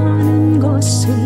하는 것을